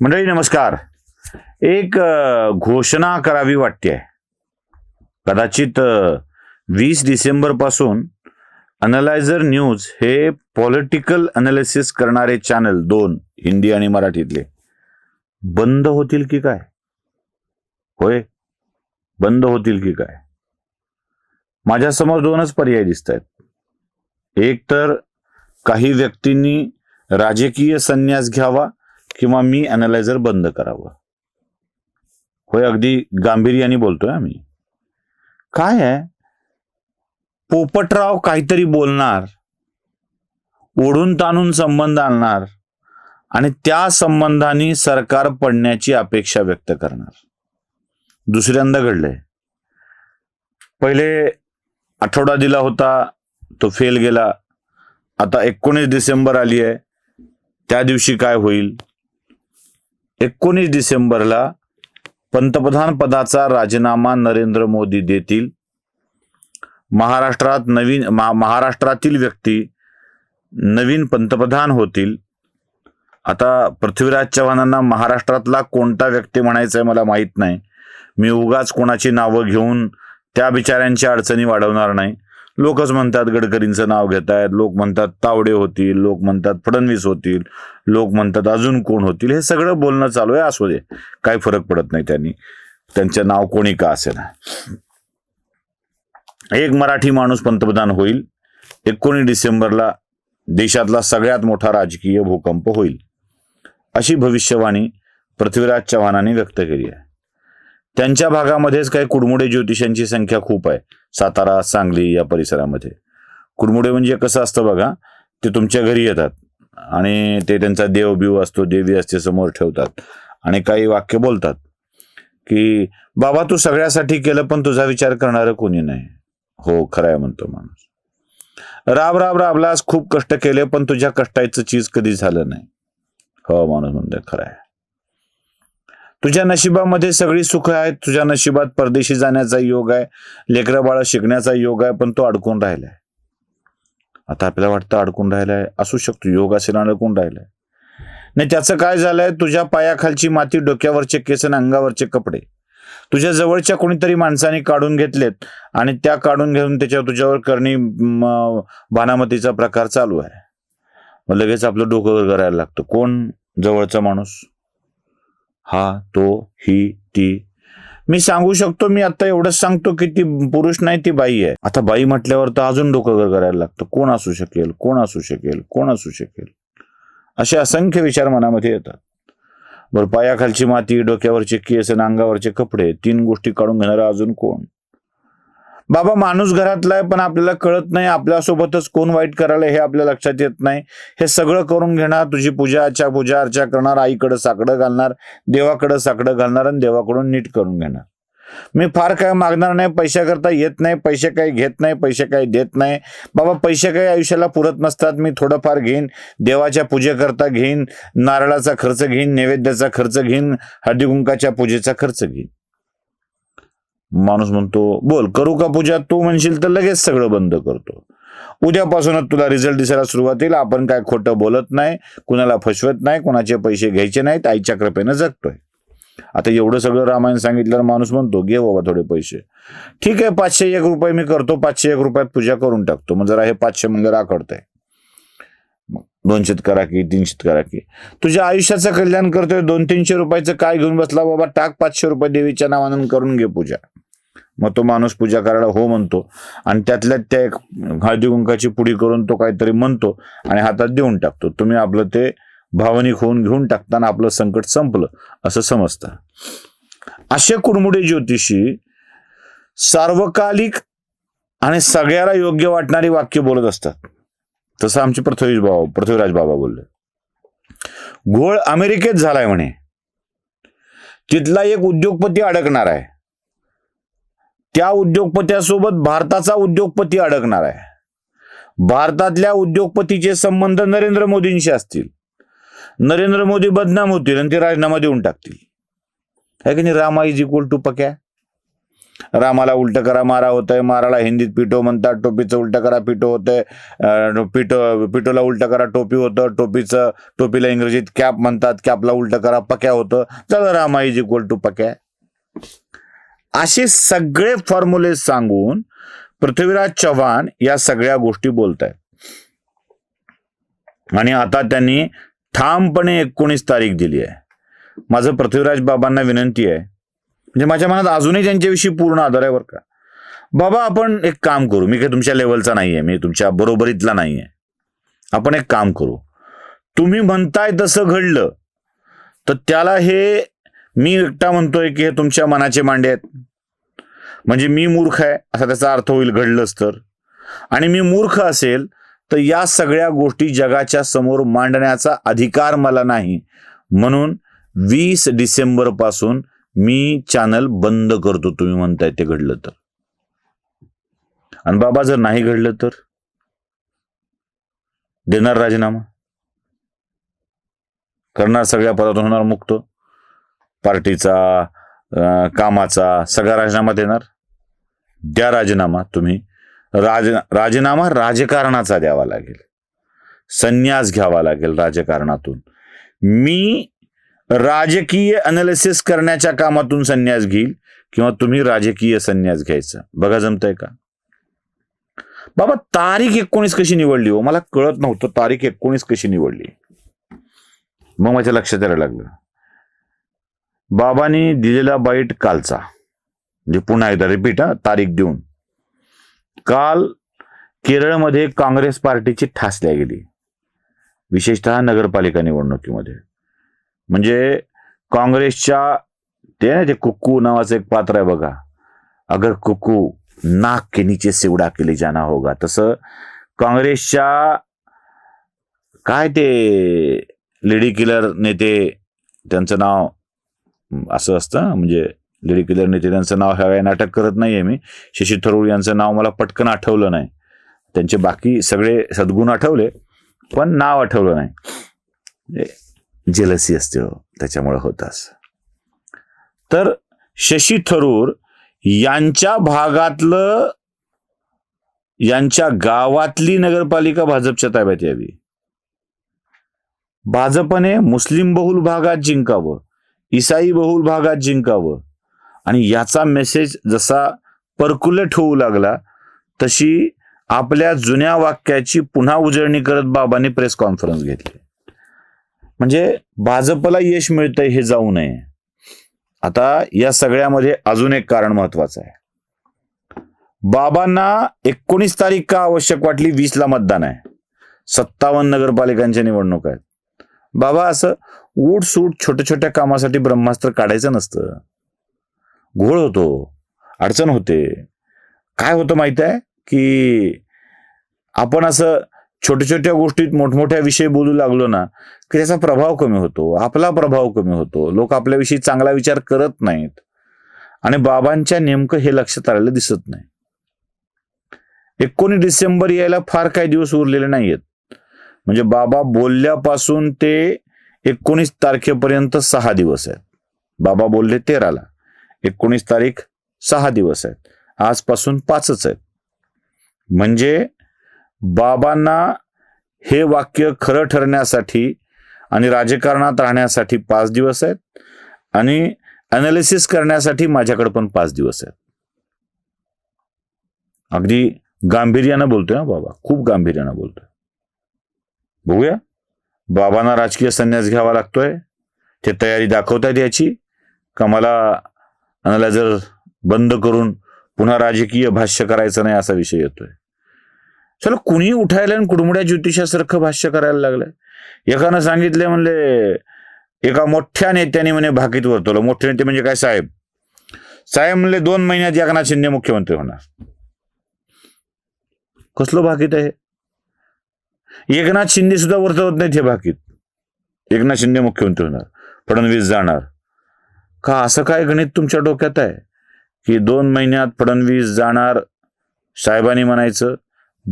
मंडळी नमस्कार. एक घोषणा करावी वाटते. कदाचित वीस डिसेंबरपासून अनलायझर न्यूज हे पॉलिटिकल अनालिसिस करणारे चॅनल दोन हिंदी आणि मराठीतले बंद होतील की काय? होय बंद होतील की काय? माझ्यासमोर दोनच पर्याय दिसत आहेत एक तर काही व्यक्तींनी राजकीय संन्यास घ्यावा किंवा मी अनालायझर बंद करावं. होय अगदी गांभीर्याने बोलतोय आम्ही. काय आहे? पोपटराव काहीतरी बोलणार ओढून ताणून संबंध आणणार आणि त्या संबंधाने सरकार पडण्याची अपेक्षा व्यक्त करणार. दुसऱ्यांदा घडलंय. पहिले आठवडा दिला होता तो फेल गेला. आता एकोणीस डिसेंबर आली आहे त्या दिवशी काय होईल? एकोणीस डिसेंबरला पंतप्रधान पदाचा राजीनामा नरेंद्र मोदी देतील. महाराष्ट्रात नवीन महा- महाराष्ट्रातील व्यक्ती नवीन पंतप्रधान होतील. आता पृथ्वीराज चव्हाणांना महाराष्ट्रातला कोणता व्यक्ती म्हणायचा आहे मला माहीत नाही. मी उगाच कोणाची नावं घेऊन त्या बिचाऱ्यांच्या अडचणी वाढवणार नाही. लोकच म्हणतात गडकरींचं नाव घेत आहेत लोक म्हणतात तावडे होतील लोक म्हणतात फडणवीस होतील लोक म्हणतात अजून कोण होतील हे सगळं बोलणं चालू आहे असू दे. काही फरक पडत नाही त्यांनी. त्यांचं नाव कोणी का असेल एक मराठी माणूस पंतप्रधान होईल एकोणीस डिसेंबरला देशातला सगळ्यात मोठा राजकीय भूकंप होईल. अशी भविष्यवाणी पृथ्वीराज चव्हाणांनी व्यक्त केली आहे. त्यांच्या भागामध्येच काही कुडमुडे ज्योतिषांची संख्या खूप आहे. सातारा सांगली या परिसरामध्ये. कुडमुडे म्हणजे कसं असतं बघा ते तुमच्या घरी येतात आणि ते त्यांचा देव बिव असतो देवी असते समोर ठेवतात आणि काही वाक्य बोलतात की बाबा तू सगळ्यासाठी केलं पण तुझा विचार करणारं कोणी नाही. हो खरं आहे म्हणतो माणूस. राब राब राबलास खूप कष्ट केले पण तुझ्या कष्टाचं चीज कधी झालं नाही. हो माणूस म्हणतोय खरं आहे. तुझ्या नशिबामध्ये सगळी सुख आहेत तुझ्या नशिबात परदेशी जाण्याचा योग आहे लेकरं बाळ शिकण्याचा योग आहे पण तो अडकून राहिलाय. आता आपल्याला वाटतं अडकून राहिलाय असू शकतो योग असेल अडकून राहिलाय. नाही त्याचं काय झालंय तुझ्या पायाखालची माती डोक्यावरचे केस आणि अंगावरचे कपडे. तुझ्या जवळच्या कोणीतरी माणसाने काढून घेतलेत आणि त्या काढून घेऊन त्याच्यावर तुझ्यावर करणी म, बाणामतीचा प्रकार चालू आहे. मग लगेच आपलं डोकं करायला लागतं. कोण? जवळचा माणूस. हा तो ही ती. मी सांगू शकतो मी आता एवढंच सांगतो की ती पुरुष नाही ती बाई आहे. आता बाई म्हटल्यावर तर अजून डोकं करायला लागतं. कोण असू शकेल? कोण असू शकेल? कोण असू शकेल? असे असंख्य विचार मनामध्ये येतात. बरं पायाखालची माती डोक्यावरचे केस आणि अंगावरचे कपडे तीन गोष्टी काढून घेणारा अजून कोण? बाबा माणूस घरातला आहे पण आपल्याला कळत नाही आपल्यासोबतच कोण वाईट करायला हे आपल्या लक्षात येत नाही. हे सगळं करून घेणार तुझी पूजा अर्चा पूजा अर्चा करणार आईकडं साकडं घालणार देवाकडं साकडं घालणार आणि देवाकडून नीट करून घेणार. मी फार काय मागणार नाही पैशाकरता येत नाही पैसे काही घेत नाही पैसे काही देत नाही. बाबा पैसे काही आयुष्याला पुरत नसतात मी थोडंफार घेईन. देवाच्या पूजेकरता घेईन नारळाचा खर्च घेईन नैवेद्याचा खर्च घेईन हळदीकुंकाच्या पूजेचा खर्च घेईन. माणूस म्हणतो बोल करू का पूजा? तू म्हणशील तर लगेच सगळं बंद करतो. उद्यापासूनच तुला रिझल्ट दिसायला सुरुवात येईल आपण काय खोटं बोलत नाही कुणाला फसवत नाही कुणाचे पैसे घ्यायचे नाहीत आईच्या कृपेनं जगतोय. आता एवढं सगळं रामायण सांगितल्यावर माणूस म्हणतो घे बाबा थोडे पैसे. ठीक आहे पाचशे एक रुपये मी करतो पाचशे एक रुपयात पूजा करून टाकतो. मग जरा हे पाचशे म्हणजे राखडतंय दोनशेत करा की तीनशेत करा की. तुझ्या आयुष्याचं कल्याण करतोय दोन तीनशे रुपयाचं काय घेऊन बसला बाबा टाक पाचशे रुपये देवीच्या नावानं करून घे पूजा. मग तो माणूस पूजा करायला हो म्हणतो आणि त्यातल्या त्या एक हळदी कुंकाची पुडी करून तो काहीतरी म्हणतो आणि हातात देऊन टाकतो. तुम्ही आपलं ते भावनिक होऊन घेऊन टाकताना आपलं संकट संपलं असं समजतं. असे कुडमुडे ज्योतिषी सार्वकालिक आणि सगळ्याला योग्य वाटणारी वाक्य बोलत असतात. तसं आमचे पृथ्वीराज बाबा पृथ्वीराज बाबा बोलले. घोळ अमेरिकेत झालाय म्हणे. तिथला एक उद्योगपती अडकणार आहे. त्या उद्योगपत्यासोबत भारताचा उद्योगपती अडकणार आहे. भारतातल्या उद्योगपतीचे संबंध नरेंद्र मोदींशी असतील. नरेंद्र मोदी बदनाम होतील आणि ते राजीनामा देऊन टाकतील. है की नाही? Rama is equal to Pakya. रामाला उलट करा मारा होतंय. माराला हिंदीत पिटो म्हणतात टोपीचं उलट करा पिटो होतंय. अं, पिटो पिटोला उलट करा टोपी होतं टोपीचं टोपीला इंग्रजीत कॅप म्हणतात कॅपला उलट करा पक्या होतं. चला Rama is equal to Pakya. असे सगळे फॉर्म्युले सांगून पृथ्वीराज चव्हाण या सगळ्या गोष्टी बोलत आहेत आणि आता त्यांनी ठामपणे एकोणीस तारीख दिली आहे. माझं पृथ्वीराज बाबांना विनंती आहे म्हणजे माझ्या मनात अजूनही त्यांच्याविषयी पूर्ण आदर आहे बरं का. बाबा आपण एक काम करू. मी काही तुमच्या लेवलचा नाही आहे मी तुमच्या बरोबरीतला नाही आहे आपण एक काम करू. तुम्ही म्हणताय तसं घडलं तर त्याला हे मी एकटा म्हणतोय की हे तुमच्या मनाचे मांडे आहेत. म्हणजे मी मूर्ख आहे असा त्याचा अर्थ होईल घडलंच तर. आणि मी मूर्ख असेल तर या सगळ्या गोष्टी जगाच्या समोर मांडण्याचा अधिकार मला नाही. म्हणून वीस डिसेंबरपासून मी चॅनल बंद करतो तुम्ही म्हणताय ते घडलं तर. आणि बाबा जर नाही घडलं तर? देणार राजीनामा? करणार सगळ्या पदातून होणार मुक्त? पार्टीचा कामाचा सगळा राजीनामा देणार? द्या राजीनामा तुम्ही. राज राजीनामा राजकारणाचा द्यावा लागेल. संन्यास घ्यावा लागेल राजकारणातून. मी राजकीय अनालिसिस करण्याच्या कामातून संन्यास घेईल किंवा तुम्ही राजकीय संन्यास घ्यायचा. बघा जमतंय का? बाबा तारीख एकोणीस कशी निवडली हो? मला कळत नव्हतं तारीख एकोणीस कशी निवडली. मग माझ्या लक्षात यायला लागलं. बाबांनी दिलेला बाईट कालचा. म्हणजे पुन्हा एकदा रिपीट हा तारीख देऊन. काल केरळमध्ये काँग्रेस पार्टीची ठासल्या गेली. विशेषतः नगरपालिका निवडणुकीमध्ये. म्हणजे काँग्रेसच्या ते ना ते कुक्कू नावाचं एक पात्र आहे बघा. अगर कुक्कू नाक के नीचे से उडा लिए जाना होगा. तसं काँग्रेसच्या काय ते लेडी किलर नेते त्यांचं नाव असं असतं म्हणजे लेडी किलर नेते त्यांचं नाव ह्या नाटक करत नाहीये मी. शशी थरूर यांचं नाव मला पटकन आठवलं नाही. त्यांचे बाकी सगळे सद्गुण आठवले पण नाव आठवलं नाही. जेलसी असते हो, त्याच्यामुळे होत तर शशी थरूर यांच्या भागातलं यांच्या गावातली नगरपालिका भाजपच्या ताब्यात यावी. भाजपने मुस्लिम बहुल भागात जिंकावं इसाई बहुल भागात जिंकावं आणि याचा मेसेज जसा पर्क्युलेट होऊ लागला तशी आपल्या जुन्या वाक्याची पुन्हा उजळणी करत बाबांनी प्रेस कॉन्फरन्स घेतली. म्हणजे भाजपला यश मिळतंय हे जाऊ नये. आता या सगळ्यामध्ये अजून एक कारण महत्वाचं आहे. बाबांना एकोणीस तारीख का आवश्यक वाटली? वीसला मतदान आहे. सत्तावन्न नगरपालिकांच्या निवडणूक आहेत. बाबा असं उठ सूट छोट्या छोट्या कामासाठी ब्रह्मास्त्र काढायचं नसतं. घोळ होतो. अडचण होते. काय होतं माहीत आहे? की आपण असं छोट्या छोट्या गोष्टीत मोठमोठ्या विषयी बोलू लागलो ना की त्याचा प्रभाव कमी होतो आपला प्रभाव कमी होतो. लोक आपल्याविषयी चांगला विचार करत नाहीत. आणि बाबांच्या नेमकं हे लक्षात आलेलं दिसत नाही. एकोणीस डिसेंबर यायला फार काही दिवस उरलेले नाहीयेत. म्हणजे बाबा बोलल्यापासून ते एकोणीस तारखेपर्यंत सहा दिवस आहेत. बाबा बोलले तेराला. एकोणीस तारीख सहा दिवस आहेत. आजपासून पाचच आहेत. म्हणजे बाबांना हे वाक्य खरं ठरण्यासाठी आणि राजकारणात राहण्यासाठी पाच दिवस आहेत आणि अनालिसिस करण्यासाठी माझ्याकडे पण पाच दिवस आहेत. अगदी गांभीर्यानं बोलतोय ना बाबा खूप गांभीर्यानं बोलतोय. बघूया. बाबांना राजकीय संन्यास घ्यावा लागतोय. ते तयारी दाखवतायत याची. का मला अनालायझर बंद करून पुन्हा राजकीय भाष्य करायचं नाही असा विषय येतोय. चला कुणी उठायला आणि कुडमुड्या ज्योतिषासारखं भाष्य करायला लागलंय. एकानं सांगितले म्हणले एका मोठ्या नेत्याने म्हणे भाकीत वर्तवलं. मोठे नेते म्हणजे काय? साहेब. साहेब म्हणले दोन महिन्यात एकनाथ शिंदे मुख्यमंत्री होणार. कसलं भाकीत आहे? एकनाथ शिंदे सुद्धा वर्तवत नाहीत हे भाकीत. एकनाथ शिंदे मुख्यमंत्री होणार. फडणवीस जाणार. का असं काय गणित तुमच्या डोक्यात आहे? की दोन महिन्यात फडणवीस जाणार साहेबांनी म्हणायचं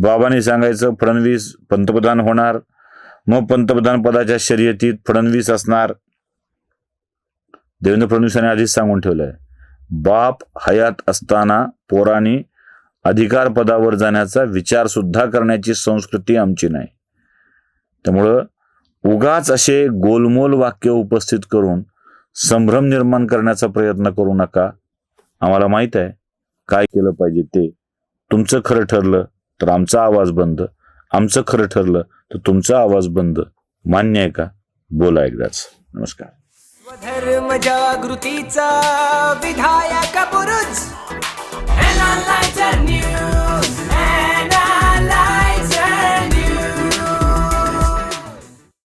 बाबांनी सांगायचं फडणवीस पंतप्रधान होणार. मग पंतप्रधान पदाच्या शर्यतीत फडणवीस असणार. देवेंद्र फडणवीसांनी आधीच सांगून ठेवलंय बाप हयात असताना पोरांनी अधिकार पदावर जाण्याचा विचार सुद्धा करण्याची संस्कृती आमची नाही. त्यामुळं उगाच असे गोलमोल वाक्य उपस्थित करून संभ्रम निर्माण करण्याचा प्रयत्न करू नका. आम्हाला माहीत आहे काय केलं पाहिजे ते. तुमचं खरं ठरलं. तर आमचा आवाज बंद. आमचं खरं ठरलं तर तुमचा आवाज बंद. मान्य आहे का? बोला एकदाच. नमस्कार. धर्म जागृतीचा विधायक बुरुज